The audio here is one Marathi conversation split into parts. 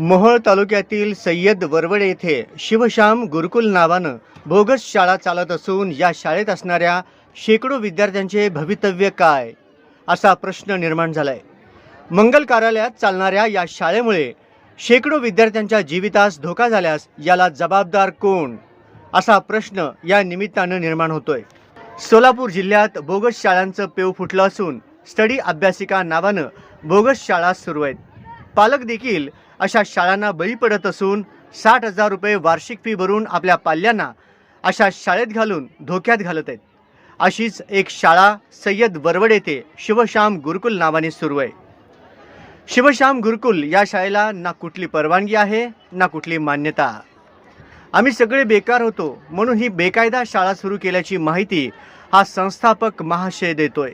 मोहोळ तालुक्यातील सय्यद वरवडे येथे शिवश्याम गुरुकुल नावानं बोगस शाळा चालत असून या शाळेत असणाऱ्या शेकडो विद्यार्थ्यांचे भवितव्य काय असा प्रश्न निर्माण झालाय. मंगल कार्यालयात चालणाऱ्या या शाळेमुळे शेकडो विद्यार्थ्यांच्या जीवितास धोका झाल्यास याला जबाबदार कोण? असा प्रश्न या निमित्तानं निर्माण होतोय. सोलापूर जिल्ह्यात बोगस शाळांचं पेव फुटलं असून स्टडी अभ्यासिका नावानं बोगस शाळा सुरू आहेत. पालक देखील अशा शाळांना बळी पडत असून साठ हजार रुपये वार्षिक फी भरून आपल्या पाल्यांना अशा शाळेत घालून धोक्यात घालत आहेत. अशीच एक शाळा सय्यद वरवड येथे शिवश्याम गुरुकुल नावाने सुरू आहे. शिवश्याम गुरुकुल या शाळेला ना कुठली परवानगी आहे ना कुठली मान्यता. आम्ही सगळे बेकार होतो म्हणून ही बेकायदा शाळा सुरू केल्याची माहिती हा संस्थापक महाशय देतोय.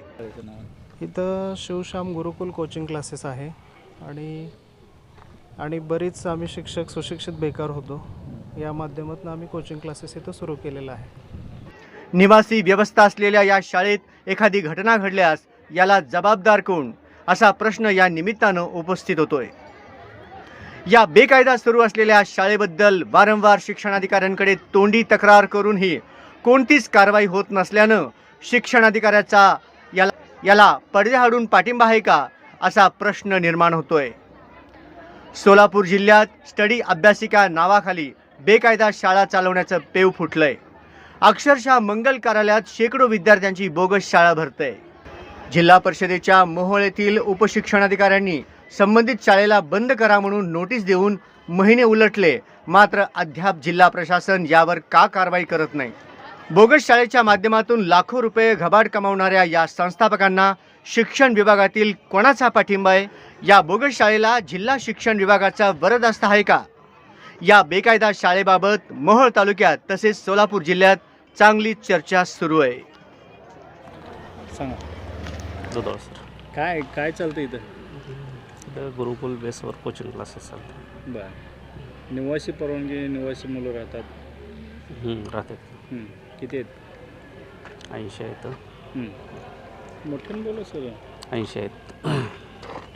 इथं शिवश्याम गुरुकुल कोचिंग क्लासेस आहे आणि आणि बरीच आम्ही शिक्षक सुशिक्षित बेकार होतो. या माध्यमातून आम्ही कोचिंग क्लासेस इथं सुरू केलेलं आहे. निवासी व्यवस्था असलेल्या या शाळेत एखादी घटना घडल्यास याला जबाबदार कोण? असा प्रश्न या निमित्तानं उपस्थित होतोय. या बेकायदा सुरू असलेल्या शाळेबद्दल वारंवार शिक्षणाधिकाऱ्यांकडे तोंडी तक्रार करूनही कोणतीच कारवाई होत नसल्यानं शिक्षणाधिकाऱ्याचा याला याला पडद्याआडून पाठिंबा आहे का असा प्रश्न निर्माण होतोय. सोलापूर जिल्ह्यात स्टडी अभ्यासिका नावाखाली बेकायदा शाळा चालवण्याचं पेव फुटलंय. अक्षरशः मंगल कार्यालयात शेकडो विद्यार्थ्यांची बोगस शाळा भरते. जिल्हा परिषदेच्या मोहोळ येथील उपशिक्षणाधिकाऱ्यांनी संबंधित शाळेला बंद करा म्हणून नोटीस देऊन महिने उलटले मात्र अद्याप जिल्हा प्रशासन यावर का कारवाई करत नाही? बोगस शाळेच्या माध्यमातून लाखो रुपये घबाड कमावणाऱ्या या संस्थापकांना शिक्षण विभागातील कोणाचा पाठिंबा आहे? या बोगस शाळेला जिल्हा शिक्षण विभागाचा वरदहस्त आहे का? या बेकायदा शाळेबाबत मोहोळ तालुक्यात तसेच सोलापूर जिल्ह्यात चांगली चर्चा सुरू आहे. सांगा. काय काय चालतं इथं? गुरुकुल बेसवर कोचिंग क्लासेस चालतात. बरं. निवासी परवानगी निवासी मुलं राहतात. हं, राहतात. हं. किती आहेत? ऐंशी आहेत. मोठ्यानं बोला सर. ऐंशी आहेत.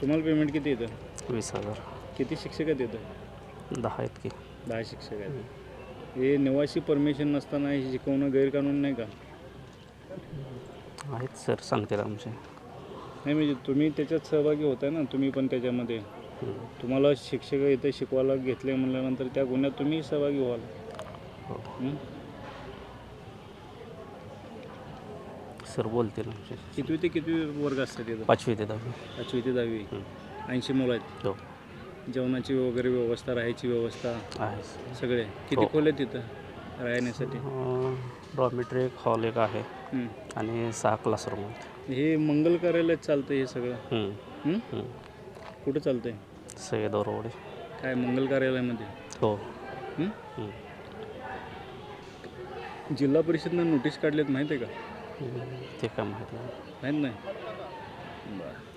तुम्हाला पेमेंट किती येतं? वीस हजार. किती शिक्षक आहेत इथं? दहा आहेत की. दहा शिक्षक आहेत. हे निवासी परमिशन नसताना हे शिकवणं गैरकानून नाही का? आहेत सर सांगतील आमचे. नाही म्हणजे तुम्ही त्याच्यात सहभागी होताय ना तुम्ही पण त्याच्यामध्ये. तुम्हाला शिक्षक इथे शिकवायला घेतले म्हणल्यानंतर त्या गुन्ह्यात तुम्ही सहभागी व्हाल. हो. हं? सर बोलतील आमचे. कितवी ते कितवी वर्ग असतात इथं? पाचवी ते दहावी. पाचवी ते दहावी. ऐंशी मुलं आहेत. हो. जेवणाची वगैरे व्यवस्था राहायची व्यवस्था? आहे सर. सगळे. किती हो. खोल आहेत तिथं राहण्यासाठी? डॉमिटरी एक हॉल एक आहे. हं. आणि सहा क्लासरूम आहेत. हे मंगल कार्यालयात चालतं हे सगळं? हं, हं? हं. कुठं चालतंय? सय्यद काय मंगल कार्यालयामध्ये? हो. हं? हं. जिल्हा परिषदनं नोटीस काढल्यात माहीत आहे का. ते काय माहिती नाही नाही. बरं.